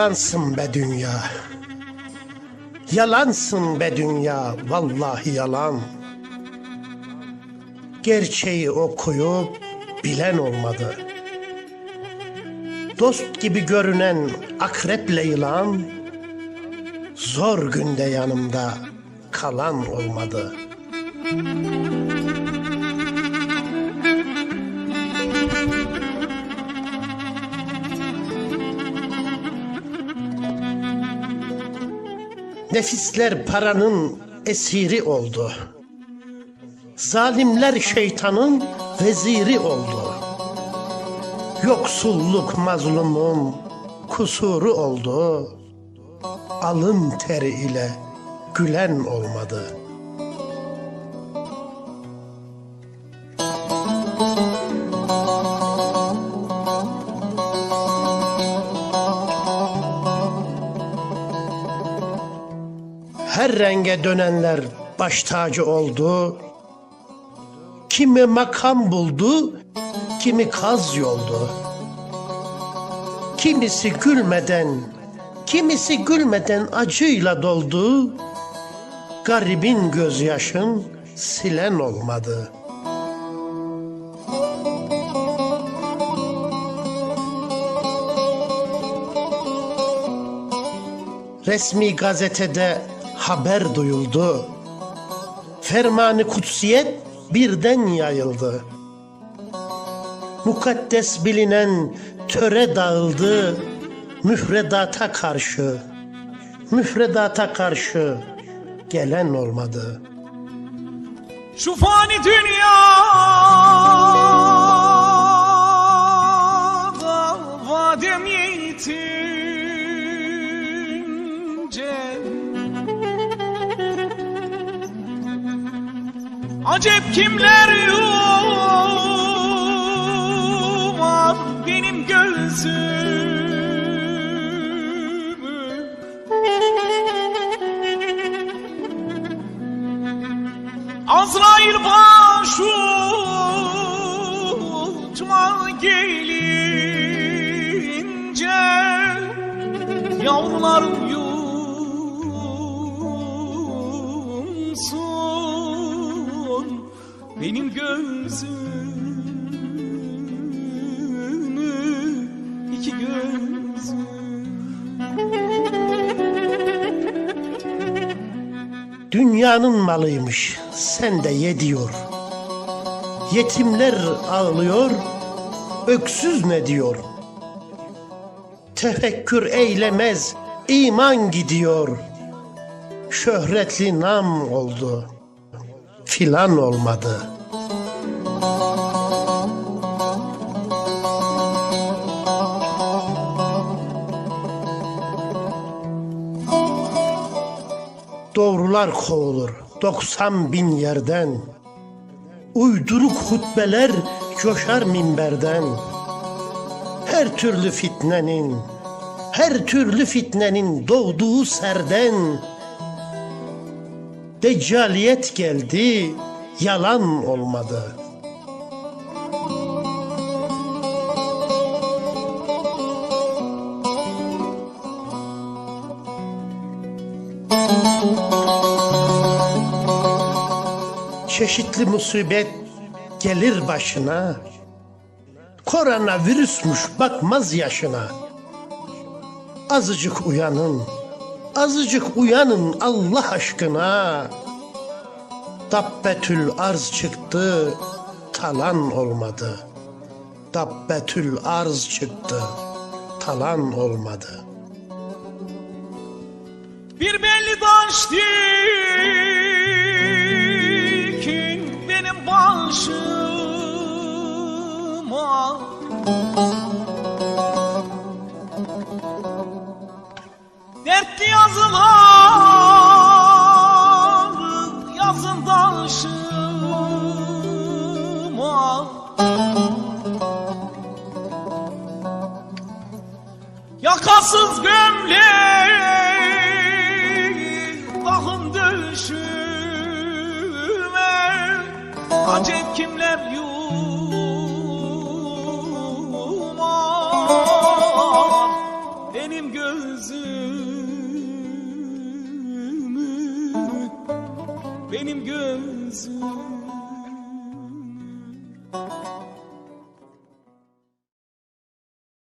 Yalansın be dünya. Yalansın be dünya, vallahi yalan. Gerçeği okuyup bilen olmadı. Dost gibi görünen akreple yılan, zor günde yanımda kalan olmadı. Nefisler paranın esiri oldu. Zalimler şeytanın veziri oldu. Yoksulluk mazlumun kusuru oldu. Alın teri ile gülen olmadı. Her renge dönenler baş tacı oldu. Kimi makam buldu, kimi kaz yoldu. Kimisi gülmeden, kimisi gülmeden acıyla doldu. Garibin gözyaşın silen olmadı. Resmi gazetede haber duyuldu. Fermanı kutsiyet birden yayıldı. Mukaddes bilinen töre dağıldı. Müfredata karşı, müfredata karşı gelen olmadı. Şu fani dünyada Acep kimler yumar benim gözümü. Azrail başucuma gelince Yavrularım yumsun Benim gözümü iki gözüm Dünyanın malıymış, sen de ye diyor. Yetimler ağlıyor, öksüz ne diyor? Tefekkür eylemez, iman gidiyor. Şöhretli nam oldu, filan olmadı. Doğrular kovulur 90 bin yerden. Uyduruk hutbeler coşar minberden. Her türlü fitnenin, her türlü fitnenin doğduğu serden. Deccaliyet geldi, yalan olmadı. Çeşitli musibet gelir başına. Korona virüsmüş bakmaz yaşına. Azıcık uyanın, azıcık uyanın Allah aşkına. Dabbetül arz çıktı, talan olmadı. Dabbetül arz çıktı, talan olmadı. Bir belli taş dikin benim başıma Dertli yazılar yazın taşıma Yakasız gömlek bakın döşüme. Acep kimler yumar? Benim benim Benim gözüm